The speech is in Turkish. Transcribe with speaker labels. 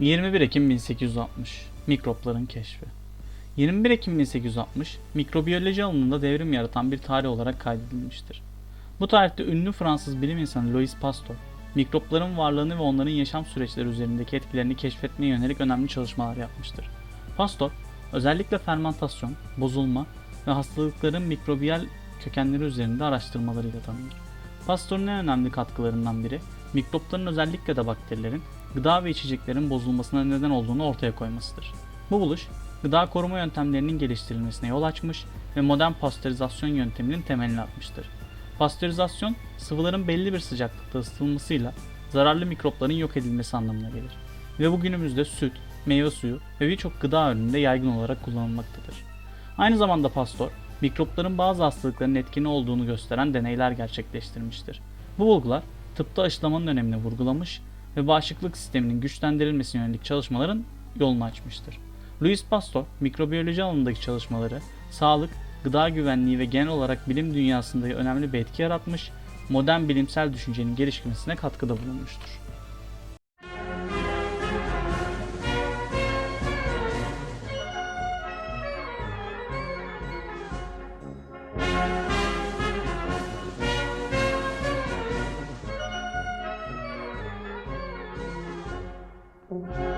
Speaker 1: 21 Ekim 1860 Mikropların keşfi 21 Ekim 1860 mikrobiyoloji alanında devrim yaratan bir tarih olarak kaydedilmiştir. Bu tarihte ünlü Fransız bilim insanı Louis Pasteur, mikropların varlığını ve onların yaşam süreçleri üzerindeki etkilerini keşfetmeye yönelik önemli çalışmalar yapmıştır. Pasteur, özellikle fermentasyon, bozulma ve hastalıkların mikrobiyal kökenleri üzerinde araştırmalarıyla tanınır. Pasteur'un en önemli katkılarından biri, mikropların özellikle de bakterilerin gıda ve içeceklerin bozulmasına neden olduğunu ortaya koymasıdır. Bu buluş, gıda koruma yöntemlerinin geliştirilmesine yol açmış ve modern pastörizasyon yönteminin temelini atmıştır. Pastörizasyon, sıvıların belli bir sıcaklıkta ısıtılmasıyla zararlı mikropların yok edilmesi anlamına gelir ve bugünümüzde süt, meyve suyu ve birçok gıda ürününde yaygın olarak kullanılmaktadır. Aynı zamanda Pasteur, mikropların bazı hastalıkların etkini olduğunu gösteren deneyler gerçekleştirmiştir. Bu bulgular tıpta aşılamanın önemini vurgulamış ve bağışıklık sisteminin güçlendirilmesine yönelik çalışmaların yolunu açmıştır. Louis Pasteur, mikrobiyoloji alanındaki çalışmaları, sağlık, gıda güvenliği ve genel olarak bilim dünyasında önemli bir etki yaratmış, modern bilimsel düşüncenin gelişmesine katkıda bulunmuştur. Thank you.